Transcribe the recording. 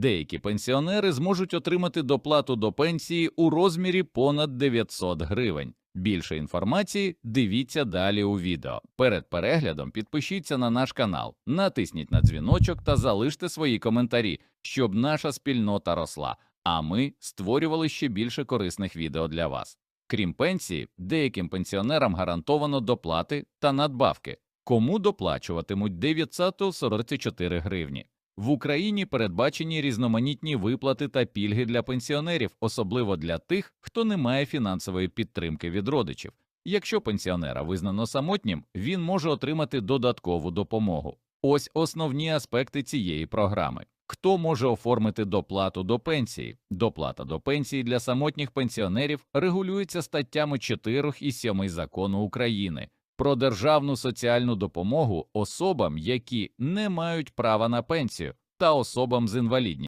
Деякі пенсіонери зможуть отримати доплату до пенсії у розмірі понад 900 гривень. Більше інформації дивіться далі у відео. Перед переглядом підпишіться на наш канал, натисніть на дзвіночок та залиште свої коментарі, щоб наша спільнота росла, а ми створювали ще більше корисних відео для вас. Крім пенсії, деяким пенсіонерам гарантовано доплати та надбавки, кому доплачуватимуть 944 гривні. В Україні передбачені різноманітні виплати та пільги для пенсіонерів, особливо для тих, хто не має фінансової підтримки від родичів. Якщо пенсіонера визнано самотнім, він може отримати додаткову допомогу. Ось основні аспекти цієї програми. Хто може оформити доплату до пенсії? Доплата до пенсії для самотніх пенсіонерів регулюється статтями 4 і 7 закону України про державну соціальну допомогу особам, які не мають права на пенсію, та особам з інвалідністю.